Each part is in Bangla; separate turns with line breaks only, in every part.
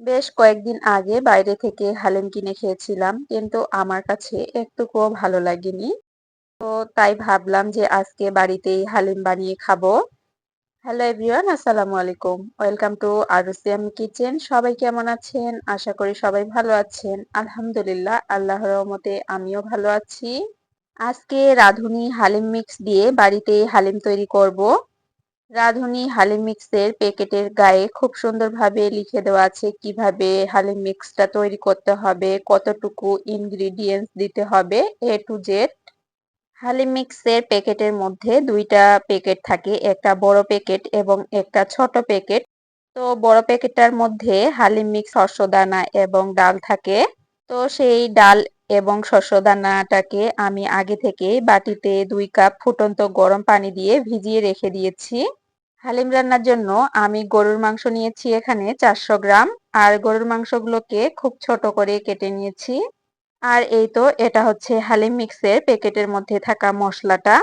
বেশ কয়েকদিন আগে বাইরে থেকে হালিম কিনে খেয়েছিলাম, কিন্তু আমার কাছে একটুকুও ভালো লাগেনি। তো তাই ভাবলাম যে আজকে বাড়িতেই হালিম বানিয়ে খাব। হ্যালো এভরিওয়ান, আসসালামু আলাইকুম। ওয়েলকাম টু আরুসিয়াম কিচেন। সবাই কেমন আছেন? আশা করি সবাই ভালো আছেন। আলহামদুলিল্লাহ, আল্লাহর রহমতে আমিও ভালো আছি। আজকে রাঁধুনি হালিম মিক্স দিয়ে বাড়িতে হালিম তৈরি করব। রাঁধুনি হালিম মিক্সের প্যাকেটের গায়ে খুব সুন্দরভাবে লিখে দেওয়া আছে কীভাবে হালিম মিক্সটা তৈরি করতে হবে, কতটুকু ইনগ্রিডিয়েন্টস দিতে হবে এ টু জেড হালিম মিক্সের প্যাকেটের মধ্যে দুইটা প্যাকেট থাকে, একটা বড় প্যাকেট এবং একটা ছোট প্যাকেট। তো বড় প্যাকেটটার মধ্যে হালিম মিক্স শস্য দানা এবং ডাল থাকে। তো সেই ডাল এবং শস্য দানাটাকে আমি আগে থেকে বাটিতে দুই কাপ ফুটন্ত গরম পানি দিয়ে ভিজিয়ে রেখে দিয়েছি। হালিম রান্নার জন্য আমি গরুর মাংস নিয়েছি এখানে চারশো গ্রাম, আর গরুর মাংসগুলোকে খুব ছোট করে কেটে নিয়েছি। আর এই তো এটা হচ্ছে হালিম মিক্সের প্যাকেটের মধ্যে থাকা মশলাটা।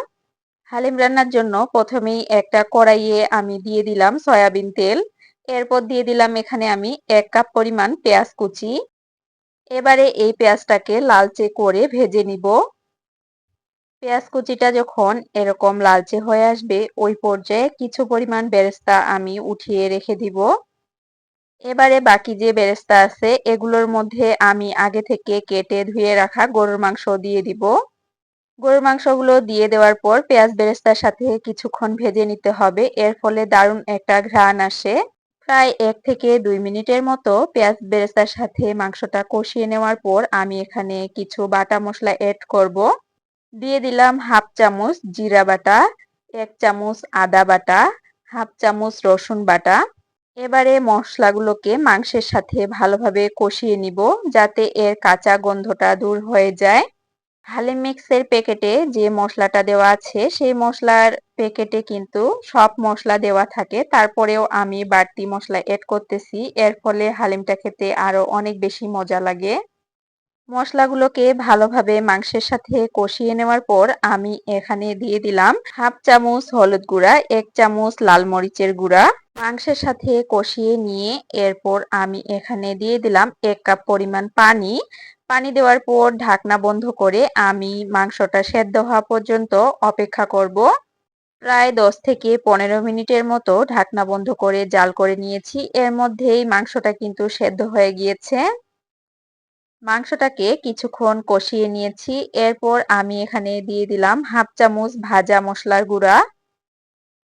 হালিম রান্নার জন্য প্রথমেই একটা কড়াইয়ে আমি দিয়ে দিলাম সয়াবিন তেল। এরপর দিয়ে দিলাম এখানে আমি এক কাপ পরিমাণ পেঁয়াজ কুচি। এবারে এই পেঁয়াজটাকে লালচে করে ভেজে নিব। পেঁয়াজ কুচিটা যখন এরকম লালচে হয়ে আসবে, ওই পর্যায়ে কিছু পরিমাণ বেরেস্তা আমি উঠিয়ে রেখে দিব। এবারে বাকি যে বেরেস্তা আছে, এগুলোর মধ্যে আমি আগে থেকে কেটে ধুয়ে রাখা গরুর মাংস দিয়ে দিব। গরুর মাংসগুলো দিয়ে দেওয়ার পর পেঁয়াজ বেরেস্তার সাথে কিছুক্ষণ ভেজে নিতে হবে। এর ফলে দারুণ একটা ঘ্রাণ আসে। প্রায় এক থেকে দুই মিনিটের মতো পেঁয়াজ বেরেস্তার সাথে মাংসটা কষিয়ে নেওয়ার পর আমি এখানে কিছু বাটা মশলা এড করব। দিয়ে দিলাম হাফ চামচ জিরা বাটা, এক চামচ আদা বাটা, হাফ চামচ রসুন বাটা। এবারে মশলাগুলোকে মাংসের সাথে ভালোভাবে কষিয়ে নিব যাতে এর কাঁচা গন্ধটা দূর হয়ে যায়। হালিম মিক্সের প্যাকেটে যে মশলাটা দেওয়া আছে, সেই মশলার প্যাকেটে কিন্তু সব মশলা দেওয়া থাকে। তারপরেও আমি বাড়তি মশলা এড করতেছি। এর ফলে হালিমটা খেতে আরও অনেক বেশি মজা লাগে। মশলাগুলোকে ভালোভাবে মাংসের সাথে কষিয়ে নেওয়ার পর আমি এখানে দিয়ে দিলাম হাফ চামচ হলুদ গুঁড়া, এক চামচ লাল মরিচের গুঁড়া। মাংসের সাথে কষিয়ে নিয়ে এরপর আমি এখানে দিয়ে দিলাম এক কাপ পরিমাণ পানি। পানি দেওয়ার পর ঢাকনা বন্ধ করে আমি মাংসটা সেদ্ধ হওয়া পর্যন্ত অপেক্ষা করব। প্রায় দশ থেকে পনেরো মিনিটের মতো ঢাকনা বন্ধ করে জাল করে নিয়েছি। এর মধ্যেই মাংসটা কিন্তু সেদ্ধ হয়ে গিয়েছে। মাংসটাকে কিছুক্ষণ কষিয়ে নিয়েছি। এরপর আমি এখানে দিয়ে দিলাম হাফ চামচ ভাজা মশলার গুঁড়া।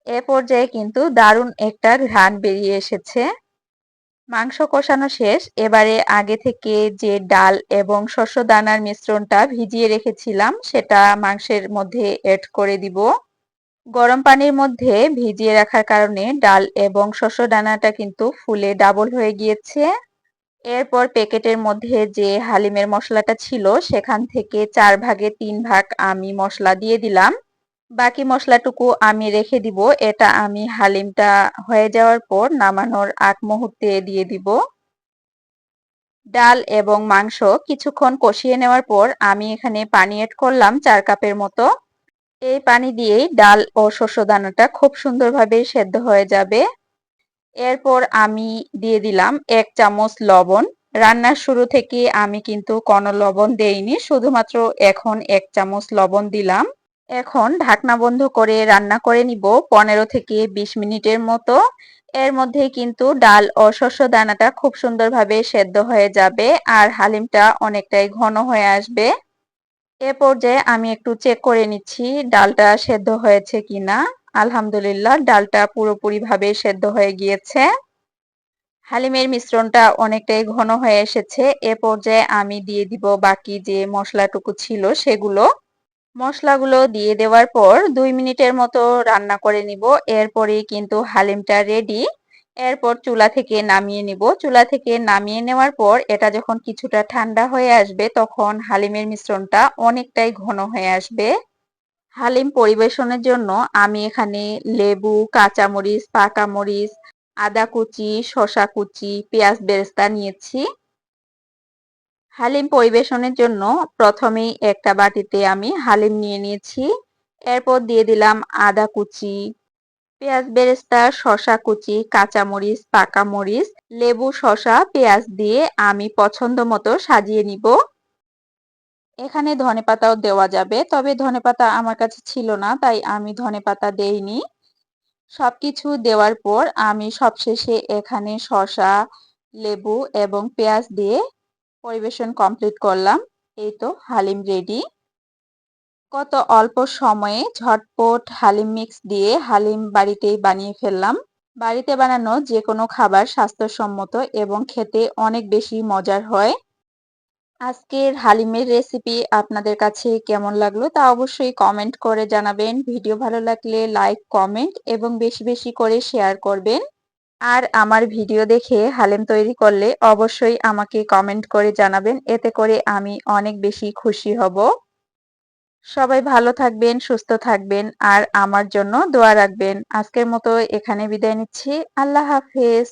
এ পর্যায়ে কিন্তু দারুণ একটা ঘ্রাণ বেরিয়ে এসেছে। মাংস কষানো শেষ। এবারে আগে থেকে যে ডাল এবং শস্য দানার মিশ্রণটা ভিজিয়ে রেখেছিলাম, সেটা মাংসের মধ্যে এড করে দিব। গরম পানির মধ্যে ভিজিয়ে রাখার কারণে ডাল এবং শস্য দানাটা কিন্তু ফুলে ডাবল হয়ে গিয়েছে। এরপর প্যাকেটের মধ্যে যে হালিমের মশলাটা ছিল, সেখান থেকে চার ভাগে তিন ভাগ আমি মশলা দিয়ে দিলাম। বাকি মশলাটুকু আমি রেখে দিব। এটা আমি হালিমটা হয়ে যাওয়ার পর নামানোর আগ মুহূর্তে দিয়ে দিব। ডাল এবং মাংস কিছুক্ষণ কষিয়ে নেওয়ার পর আমি এখানে পানি এড করলাম চার কাপের মতো। এই পানি দিয়েই ডাল ও শস্য দানাটা খুব সুন্দরভাবে সেদ্ধ হয়ে যাবে। এরপর আমি দিয়ে দিলাম এক চামচ লবণ। রান্নার শুরু থেকে আমি কিন্তু কোনো লবণ দেইনি, শুধুমাত্র এখন এক চামচ লবণ দিলাম। এখন ঢাকনা বন্ধ করে রান্না করে নিব পনেরো থেকে বিশ মিনিটের মতো। এর মধ্যে কিন্তু ডাল ও শস্য দানাটা খুব সুন্দরভাবে সেদ্ধ হয়ে যাবে আর হালিমটা অনেকটাই ঘন হয়ে আসবে। এ পর্যায়ে আমি একটু চেক করে নিচ্ছি ডালটা সেদ্ধ হয়েছে কিনা। আলহামদুলিল্লাহ, ডালটা পুরোপুরি ভাবে সেদ্ধ হয়ে গিয়েছে। হালিমের মিশ্রণটা অনেকটাই ঘন হয়ে এসেছে। এ পর্যায়ে আমি দিয়ে দিব বাকি যে মশলাটুকু ছিল সেগুলো। মশলাগুলো দিয়ে দেওয়ার পর দুই মিনিটের মতো রান্না করে নিব। এরপরেই কিন্তু হালিমটা রেডি এরপর চুলা থেকে নামিয়ে নিব। চুলা থেকে নামিয়ে নেওয়ার পর এটা যখন কিছুটা ঠান্ডা হয়ে আসবে, তখন হালিমের মিশ্রণটা অনেকটাই ঘন হয়ে আসবে। হালিম পরিবেশনের জন্য আমি এখানে লেবু, কাঁচামরিচ পাকা মরিচ আদা কুচি, শসা কুচি, পেঁয়াজ বেরেস্তা নিয়েছি। হালিম পরিবেশনের জন্য প্রথমেই একটা বাটিতে আমি হালিম নিয়ে নিয়েছি। এরপর দিয়ে দিলাম আদা কুচি, পেঁয়াজ বেরেস্তা শশা কুচি, কাঁচামরিচ পাকা মরিচ লেবু, শসা, পেঁয়াজ দিয়ে আমি পছন্দ মতো সাজিয়ে নিব। এখানে ধনেপাতাও দেওয়া যাবে, তবে ধনেপাতা আমার কাছে ছিল না, তাই আমি ধনেপাতা দেইনি। সবকিছু দেওয়ার পর আমি সবশেষে এখানে শসা, লেবু এবং পেঁয়াজ দিয়ে পরিবেশন কমপ্লিট করলাম। এই তো হালিম রেডি। কত অল্প সময়ে ঝটপট হালিম মিক্স দিয়ে হালিম বাড়িতেই বানিয়ে ফেললাম। বাড়িতে বানানো যে কোনো খাবার স্বাস্থ্যসম্মত এবং খেতে অনেক বেশি মজার হয়। আজকের হালিমের রেসিপি আপনাদের কাছে কেমন লাগল তা অবশ্যই কমেন্ট করে জানাবেন। ভিডিও ভালো লাগলে লাইক কমেন্ট এবং বেশি বেশি করে শেয়ার করবেন। আর আমার ভিডিও দেখে হালিম তৈরি করলে অবশ্যই আমাকে কমেন্ট করে জানাবেন। এতে করে আমি অনেক বেশি খুশি হব। সবাই ভালো থাকবেন, সুস্থ থাকবেন আর আমার জন্য দোয়া রাখবেন। আজকের মতো এখানে বিদায় নিচ্ছি। আল্লাহ হাফেজ।